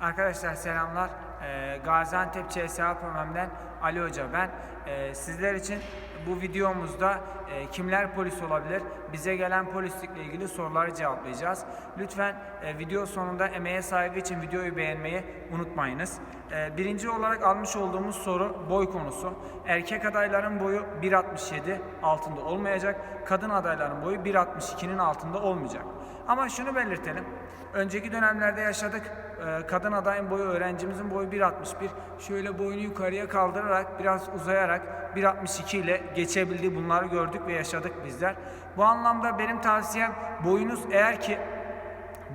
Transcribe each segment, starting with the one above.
Arkadaşlar selamlar. Ee, Gaziantep CSA programından Ali Hoca ben. Ee, sizler için bu videomuzda e, kimler polis olabilir? Bize gelen polislikle ilgili soruları cevaplayacağız. Lütfen e, video sonunda emeğe saygı için videoyu beğenmeyi unutmayınız. Ee, birinci olarak almış olduğumuz soru boy konusu. Erkek adayların boyu 1.67 altında olmayacak. Kadın adayların boyu 1.62'nin altında olmayacak. Ama şunu belirtelim. Önceki dönemlerde yaşadık. Ee, Kadın adayın boyu, öğrencimizin boyu 1.61. Şöyle boyunu yukarıya kaldırarak, biraz uzayarak 1.62 ile geçebildiği bunları gördük ve yaşadık bizler. Bu anlamda benim tavsiyem boyunuz eğer ki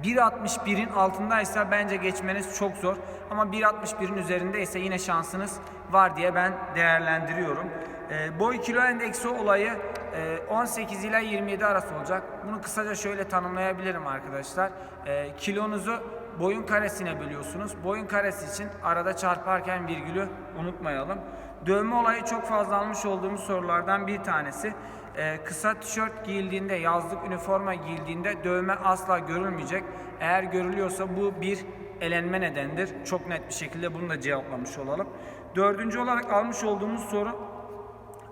1.61'in altındaysa bence geçmeniz çok zor. Ama 1.61'in üzerindeyse yine şansınız var diye ben değerlendiriyorum. Ee, boy kilo endeksi olayı e, 18 ile 27 arası olacak. Bunu kısaca şöyle tanımlayabilirim arkadaşlar. Ee, kilonuzu boyun karesine bölüyorsunuz. Boyun karesi için arada çarparken virgülü unutmayalım. Dövme olayı çok fazla almış olduğumuz sorulardan bir tanesi. Ee, kısa tişört giyildiğinde, yazlık üniforma giyildiğinde dövme asla görülmeyecek. Eğer görülüyorsa bu bir elenme nedenidir. Çok net bir şekilde bunu da cevaplamış olalım. Dördüncü olarak almış olduğumuz soru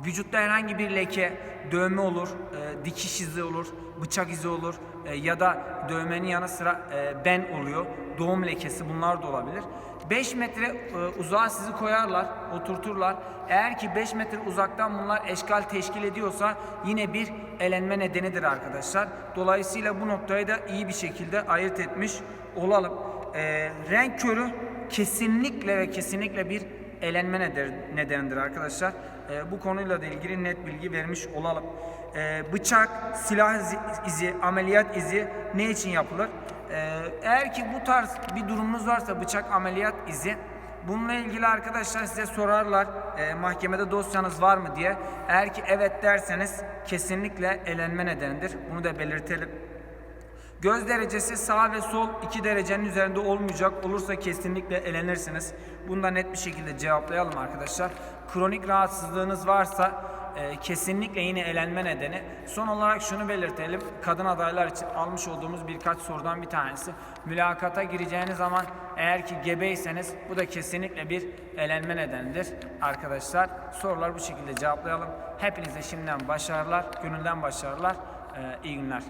Vücutta herhangi bir leke, dövme olur, e, dikiş izi olur, bıçak izi olur e, ya da dövmenin yanı sıra e, ben oluyor, doğum lekesi bunlar da olabilir. 5 metre e, uzağa sizi koyarlar, oturturlar. Eğer ki 5 metre uzaktan bunlar eşkal teşkil ediyorsa yine bir elenme nedenidir arkadaşlar. Dolayısıyla bu noktayı da iyi bir şekilde ayırt etmiş olalım. E, renk körü kesinlikle ve kesinlikle bir elenme neden- nedenidir arkadaşlar. Ee, bu konuyla da ilgili net bilgi vermiş olalım. Ee, bıçak, silah izi, ameliyat izi ne için yapılır? Ee, eğer ki bu tarz bir durumunuz varsa bıçak ameliyat izi Bununla ilgili arkadaşlar size sorarlar e, mahkemede dosyanız var mı diye. Eğer ki evet derseniz kesinlikle elenme nedenidir. Bunu da belirtelim. Göz derecesi sağ ve sol 2 derecenin üzerinde olmayacak. Olursa kesinlikle elenirsiniz. Bunu da net bir şekilde cevaplayalım arkadaşlar. Kronik rahatsızlığınız varsa e, kesinlikle yine elenme nedeni. Son olarak şunu belirtelim. Kadın adaylar için almış olduğumuz birkaç sorudan bir tanesi. Mülakata gireceğiniz zaman eğer ki gebeyseniz bu da kesinlikle bir elenme nedenidir arkadaşlar. Sorular bu şekilde cevaplayalım. Hepinize şimdiden başarılar, gönülden başarılar. E, iyi günler.